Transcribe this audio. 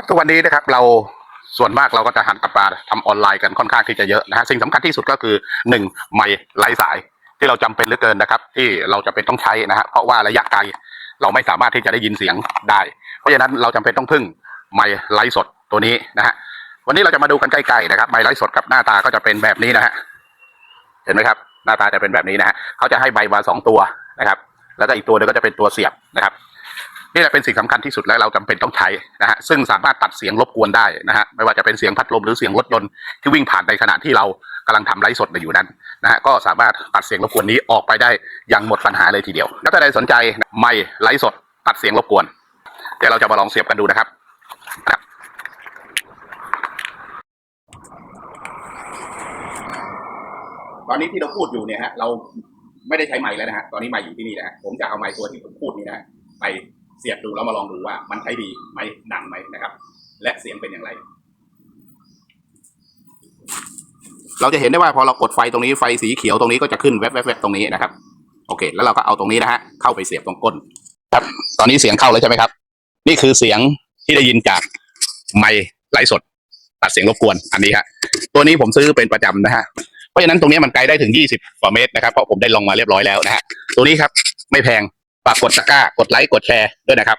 ครับทุกวันนี้นะครับเราส่วนมากเราก็จะหันกลับมาทำออนไลน์กันค่อนข้างที่จะเยอะนะฮะสิ่งสำคัญที่สุดก็คือหนึ่งไมค์ไร้สายที่เราจำเป็นเหลือเกินนะครับ ที่เราจะเป็นต้องใช้นะฮะเพราะว่าระยะไกลเราไม่สามารถที่จะได้ยินเสียงได้ เพราะฉะนั้นเราจำเป็นต้องพึ่งไมค์ไร้สดตัวนี้นะฮะวันนี้เราจะมาดูกันใกล้ๆนะครับไมค์ไร้สดกับหน้าตาก็จะเป็นแบบนี้นะฮะเห็นไหมครับ หน้าตาจะเป็นแบบนี้นะฮะเขาจะให้ใบมาสองตัวนะครับ แล้วก็อีกตัวนึงก็จะเป็นตัวเสียบนะครับ นี่แหละเป็นสิ่งสำคัญที่สุดและเราจำเป็นต้องใช้นะฮะซึ่งสามารถตัดเสียงรบกวนได้นะฮะไม่ว่าจะเป็นเสียงพัดลมหรือเสียงรถยนต์ที่วิ่งผ่านในขณะที่เรากำลังทำไลฟ์สดอยู่นั้นนะฮะก็สามารถตัดเสียงรบกวนนี้ออกไปได้อย่างหมดปัญหาเลยทีเดียวถ้าใครสนใจไม่ไลฟ์สดตัดเสียงรบกวนเดี๋ยวเราจะมาลองเสียบกันดูนะครับครับตอนนี้ที่เราพูดอยู่เนี่ยฮะเราไม่ได้ใช้ไมค์แล้วนะฮะตอนนี้ไมค์อยู่ที่นี่นะฮะผมจะเอาไมค์ตัวที่ผมพูดนี่นะไป เสียบดูแล้วมาลองดูว่ามันใช้ดีไหมดังไหมนะครับ และเสียงเป็นอย่างไร เราจะเห็นได้ว่าพอเรากดไฟตรงนี้ไฟสีเขียวตรงนี้ก็จะขึ้นแวบๆตรงนี้นะครับ โอเค แล้วเราก็เอาตรงนี้นะฮะเข้าไปเสียบตรงก้น ครับ ตอนนี้เสียงเข้าแล้วใช่ไหมครับ นี่คือเสียงที่ได้ยินจากไมค์ไลฟ์สดตัดเสียงรบกวนอันนี้ฮะตัวนี้ผมซื้อเป็นประจำนะฮะเพราะฉะนั้นตรงนี้มันไกลได้ถึง 20 กว่าเมตรนะครับ เพราะผมได้ลองมาเรียบร้อยแล้วนะฮะตัวนี้ครับไม่แพง ฝากกดตะกร้ากดไลค์กดแชร์ด้วยนะครับ